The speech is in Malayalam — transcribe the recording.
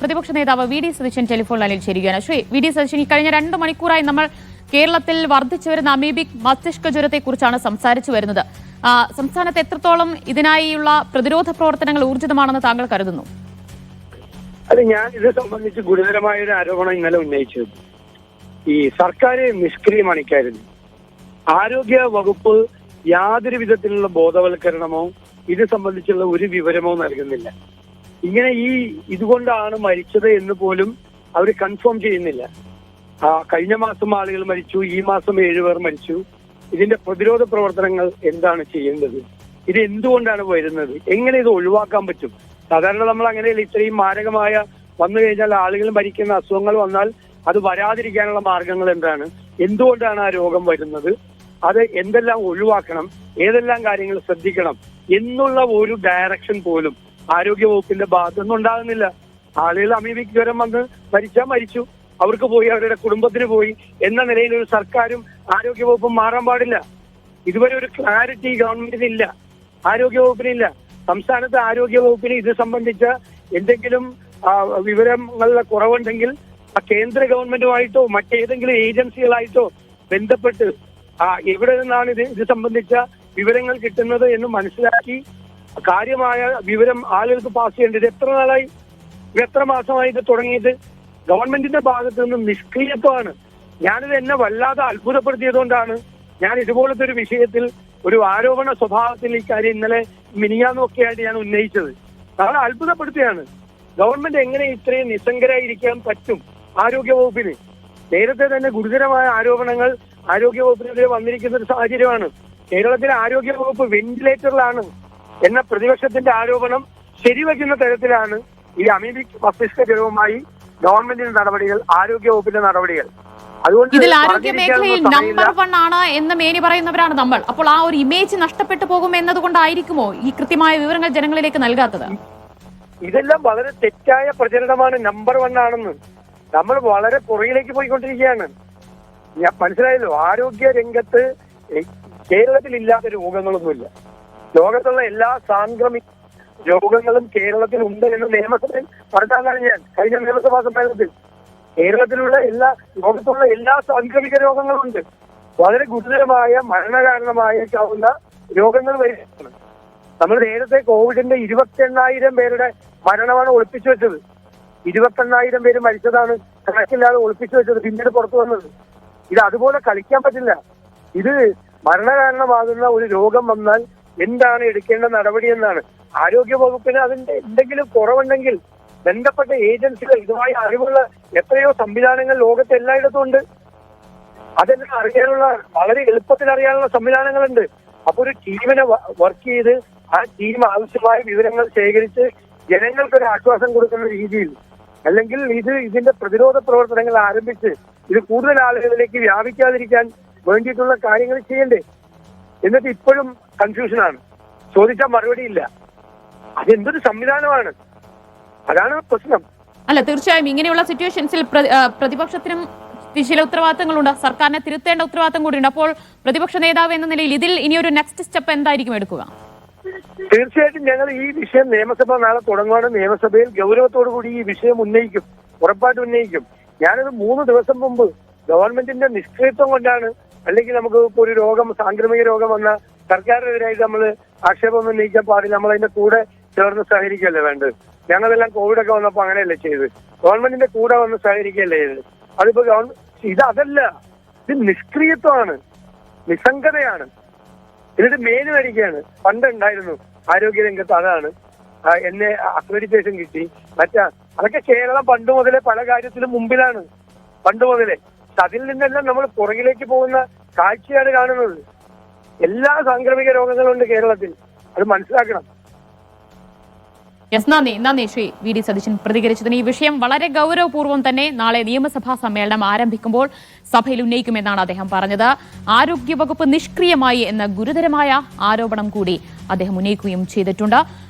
പ്രതിപക്ഷ നേതാവ് വി ഡി സതീശൻ ടെലിഫോൺ ലൈനിൽ ചേരുകയാണ്. ശ്രീ വി ഡി സതീശൻ ഈ കഴിഞ്ഞ രണ്ട് മണിക്കൂറായി നമ്മൾ കേരളത്തിൽ വർദ്ധിച്ചു വരുന്ന അമീബിക് മസ്തിഷ്ക ജ്വരത്തെക്കുറിച്ചാണ് സംസാരിച്ചു വരുന്നത്. സംസ്ഥാനത്ത് എത്രത്തോളം ഇതിനായുള്ള പ്രതിരോധ പ്രവർത്തനങ്ങൾ ഊർജിതമാണെന്ന് താങ്കൾ കരുതുന്നു? അതെ ഞാൻ ഇത് സംബന്ധിച്ച് ഗുരുതരമായ ഒരു ആരോപണം ഇന്നലെ ഉന്നയിച്ചത്. ഈ സർക്കാർ നിഷ്ക്രിയമാണ് ഇക്കാര്യം ആരോഗ്യ വകുപ്പ് യാതൊരു വിധത്തിലുള്ള ബോധവൽക്കരണമോ ഇത് സംബന്ധിച്ചുള്ള ഒരു വിവരമോ നൽകുന്നില്ല. ഇങ്ങനെ ഈ ഇതുകൊണ്ടാണ് മരിച്ചത് എന്ന് പോലും അവർ കൺഫേം ചെയ്യുന്നില്ല. ആ കഴിഞ്ഞ മാസം ആളുകൾ മരിച്ചു ഈ മാസം ഏഴുപേർ മരിച്ചു. ഇതിന്റെ പ്രതിരോധ പ്രവർത്തനങ്ങൾ എന്താണ് ചെയ്യേണ്ടത്? ഇത് എന്തുകൊണ്ടാണ് വരുന്നത്? എങ്ങനെ ഇത് ഒഴിവാക്കാൻ പറ്റും? സാധാരണ നമ്മൾ അങ്ങനെയല്ല ഇത്രയും മാരകമായ വന്നു കഴിഞ്ഞാൽ ആളുകൾ മരിക്കുന്ന അസുഖങ്ങൾ വന്നാൽ അത് വരാതിരിക്കാനുള്ള മാർഗങ്ങൾ എന്താണ്? എന്തുകൊണ്ടാണ് ആ രോഗം വരുന്നത്? അത് എന്തെല്ലാം ഒഴിവാക്കണം? ഏതെല്ലാം കാര്യങ്ങൾ ശ്രദ്ധിക്കണം? എന്നുള്ള ഒരു ഡയറക്ഷൻ പോലും ആരോഗ്യ വകുപ്പിന്റെ ഭാഗത്തുനിന്ന് ഉണ്ടാകുന്നില്ല. ആളുകൾ അമീബിക്ക് ജ്വരം വന്ന് മരിച്ചാൽ മരിച്ചു. അവർക്ക് പോയി അവരുടെ കുടുംബത്തിന് പോയി എന്ന നിലയിൽ ഒരു സർക്കാരും ആരോഗ്യവകുപ്പും മാറാൻ പാടില്ല. ഇതുവരെ ഒരു ക്ലാരിറ്റി ഗവൺമെന്റിന് ഇല്ല. ആരോഗ്യ വകുപ്പിനില്ല സംസ്ഥാനത്ത് ആരോഗ്യവകുപ്പിന് ഇത് സംബന്ധിച്ച എന്തെങ്കിലും വിവരങ്ങളുടെ കുറവുണ്ടെങ്കിൽ ആ കേന്ദ്ര ഗവൺമെന്റുമായിട്ടോ മറ്റേതെങ്കിലും ഏജൻസികളായിട്ടോ ബന്ധപ്പെട്ട് എവിടെ നിന്നാണ് ഇത് ഇത് സംബന്ധിച്ച വിവരങ്ങൾ കിട്ടുന്നത് എന്ന് മനസ്സിലാക്കി കാര്യമായ വിവരം ആളുകൾക്ക് പാസ് ചെയ്യേണ്ടത് എത്ര നാളായി? എത്ര മാസമായി ഇത് തുടങ്ങിയിട്ട് ഗവൺമെന്റിന്റെ ഭാഗത്ത് നിന്ന് നിഷ്ക്രിയത്വമാണ്. ഞാനിത് എന്നെ വല്ലാതെ അത്ഭുതപ്പെടുത്തിയതുകൊണ്ടാണ് ഞാൻ ഇതുപോലത്തെ ഒരു വിഷയത്തിൽ ഒരു ആരോപണ സ്വഭാവത്തിൽ ഈ കാര്യം ഇന്നലെ മിനിയാന്നൊക്കെയായിട്ട് ഞാൻ ഉന്നയിച്ചത്. നാളെ അത്ഭുതപ്പെടുത്തുകയാണ് ഗവൺമെന്റ് എങ്ങനെ ഇത്രയും നിസ്സംഗരായിരിക്കാൻ പറ്റും ആരോഗ്യ വകുപ്പിന് നേരത്തെ തന്നെ ഗുരുതരമായ ആരോപണങ്ങൾ ആരോഗ്യ വകുപ്പിനെതിരെ വന്നിരിക്കുന്ന ഒരു സാഹചര്യമാണ്. കേരളത്തിലെ ആരോഗ്യ വകുപ്പ് വെന്റിലേറ്ററിലാണ് എന്ന പ്രതിപക്ഷത്തിന്റെ ആരോപണം ശരിവെക്കുന്ന തരത്തിലാണ് ഈ അമീബിക് മസ്തിഷ്ക ജ്വരവുമായി ഗവൺമെന്റിന്റെ നടപടികൾ ആരോഗ്യ വകുപ്പിന്റെ നടപടികൾ. അതുകൊണ്ട് ഇതിൽ ആരോഗ്യ മേഖലയിൽ നമ്പർ വൺ ആണ് എന്ന് മേനി പറയുന്നവരാണ് നമ്മൾ. അപ്പോൾ ആ ഒരു ഇമേജ് നഷ്ടപ്പെട്ടു പോകും എന്നതുകൊണ്ടായിരിക്കുമോ ഈ കൃത്യമായ വിവരങ്ങൾ ജനങ്ങളിലേക്ക് നൽകാത്തത്? ഇതെല്ലാം വളരെ തെറ്റായ പ്രചരണമാണ് നമ്പർ വൺ ആണെന്ന്. നമ്മൾ വളരെ പുറകിലേക്ക് പോയിക്കൊണ്ടിരിക്കുകയാണ്. ഞാൻ മനസ്സിലായല്ലോ ആരോഗ്യ രംഗത്ത് കേരളത്തിൽ ഇല്ലാത്ത രോഗങ്ങളൊന്നുമില്ല. ലോകത്തുള്ള എല്ലാ സാംക്രമിക രോഗങ്ങളും കേരളത്തിൽ ഉണ്ട് എന്ന് നിയമസഭയിൽ പറഞ്ഞാലാണ് ഞാൻ കഴിഞ്ഞ നിയമസഭാ സമ്മേളനത്തിൽ. കേരളത്തിലുള്ള എല്ലാ ലോകത്തുള്ള എല്ലാ സാംക്രമിക രോഗങ്ങളും ഉണ്ട്. വളരെ ഗുരുതരമായ മരണകാരണമായേക്കാവുന്ന രോഗങ്ങൾ വരികയാണ് നമ്മൾ നേരത്തെ കോവിഡിന്റെ ഇരുപത്തി എണ്ണായിരം പേരുടെ മരണമാണ് ഒളിപ്പിച്ചു വെച്ചത്. ഇരുപത്തി എണ്ണായിരം പേര് മരിച്ചതാണ് കണക്കില്ലാതെ ഒളിപ്പിച്ചു വെച്ചത് പിന്നീട് പുറത്തു വന്നത്. ഇത് അതുപോലെ കളിക്കാൻ പറ്റില്ല. ഇത് മരണകാരണമാകുന്ന ഒരു രോഗം വന്നാൽ എന്താണ് എടുക്കേണ്ട നടപടി എന്നാണ്. ആരോഗ്യ വകുപ്പിന് അതിന്റെ എന്തെങ്കിലും കുറവുണ്ടെങ്കിൽ ബന്ധപ്പെട്ട ഏജൻസികൾ ഇതുമായി അറിവുള്ള എത്രയോ സംവിധാനങ്ങൾ ലോകത്ത് എല്ലായിടത്തും ഉണ്ട്. അതെല്ലാം അറിയാനുള്ള വളരെ എളുപ്പത്തിൽ അറിയാനുള്ള സംവിധാനങ്ങളുണ്ട്. അപ്പൊ ഒരു ടീമിനെ വർക്ക് ചെയ്ത് ആ ടീം ആവശ്യമായ വിവരങ്ങൾ ശേഖരിച്ച് ജനങ്ങൾക്കൊരു ആശ്വാസം കൊടുക്കുന്ന രീതിയിൽ അല്ലെങ്കിൽ ഇത് ഇതിന്റെ പ്രതിരോധ പ്രവർത്തനങ്ങൾ ആരംഭിച്ച് ഇത് കൂടുതൽ ആളുകളിലേക്ക് വ്യാപിക്കാതിരിക്കാൻ വേണ്ടിയിട്ടുള്ള കാര്യങ്ങൾ ചെയ്യണ്ടേ. എന്നിട്ട് ഇപ്പോഴും കൺഫ്യൂഷനാണ് ചോദിച്ചാൽ മറുപടിയില്ല അതെന്തൊരു സംവിധാനമാണ്. അതാണ് പ്രശ്നം. അല്ല തീർച്ചയായും ഇങ്ങനെയുള്ള സിറ്റുവേഷൻസിൽ പ്രതിപക്ഷത്തിനും ചില ഉത്തരവാദിത്തങ്ങളുണ്ട്. സർക്കാരിനെ തിരുത്തേണ്ട ഉത്തരവാദിത്തം കൂടിയുണ്ട്. അപ്പോൾ പ്രതിപക്ഷ നേതാവ് എന്ന നിലയിൽ ഇതിൽ ഇനി ഒരു നെക്സ്റ്റ് സ്റ്റെപ്പ് എന്തായിരിക്കും എടുക്കുക? തീർച്ചയായിട്ടും ഞങ്ങൾ ഈ വിഷയം നിയമസഭ നാളെ തുടങ്ങുകയാണ് നിയമസഭയിൽ ഗൗരവത്തോടു കൂടി ഈ വിഷയം ഉന്നയിക്കും. ഉറപ്പായിട്ട് ഉന്നയിക്കും. ഞാനത് മൂന്ന് ദിവസം മുമ്പ് ഗവൺമെന്റിന്റെ നിഷ്ക്രിയത്വം കൊണ്ടാണ് അല്ലെങ്കിൽ നമുക്ക് ഇപ്പൊ ഒരു രോഗം സാംക്രമിക രോഗം വന്ന സർക്കാരിനെതിരായിട്ട് നമ്മൾ ആക്ഷേപം ഉന്നയിക്കാൻ പാടില്ല നമ്മൾ അതിന്റെ കൂടെ ചേർന്ന് സഹകരിക്കല്ലേ വേണ്ടത്? ഞങ്ങളെല്ലാം കോവിഡ് ഒക്കെ വന്നപ്പോ അങ്ങനെയല്ലേ ചെയ്ത്. ഗവൺമെന്റിന്റെ കൂടെ വന്ന് സഹകരിക്കല്ലേ ചെയ്ത്. അതിപ്പോ ഗവൺമെന്റ് ഇത് അതല്ല. ഇത് നിഷ്ക്രിയത്വമാണ്. നിസ്സംഗതയാണ്. എന്നിട്ട് മേൽ വരികയാണ്. പണ്ട് ഉണ്ടായിരുന്നു ആരോഗ്യ രംഗത്ത് അതാണ്. എന്നെ അക്രഡിറ്റേഷൻ കിട്ടി. മറ്റാ അതൊക്കെ കേരളം പണ്ട് മുതലേ പല കാര്യത്തിലും മുമ്പിലാണ്. പണ്ട് മുതലേ. അതിൽ നിന്നെല്ലാം നമ്മൾ പുറകിലേക്ക് പോകുന്ന കാഴ്ചയാണ് കാണുന്നത്. എല്ലാ സാംക്രമിക രോഗങ്ങളും ഉണ്ട് കേരളത്തിൽ. അത് മനസ്സിലാക്കണം. യെസ് നന്ദി. നന്ദി ശ്രീ വി ഡി സതീശൻ പ്രതികരിച്ചതിന്. ഈ വിഷയം വളരെ ഗൗരവപൂർവം തന്നെ നാളെ നിയമസഭാ സമ്മേളനം ആരംഭിക്കുമ്പോൾ സഭയിൽ ഉന്നയിക്കുമെന്നാണ് അദ്ദേഹം പറഞ്ഞത്. ആരോഗ്യവകുപ്പ് നിഷ്ക്രിയമായി എന്ന ഗുരുതരമായ ആരോപണം കൂടി അദ്ദേഹം ഉന്നയിക്കുകയും ചെയ്തിട്ടുണ്ട്.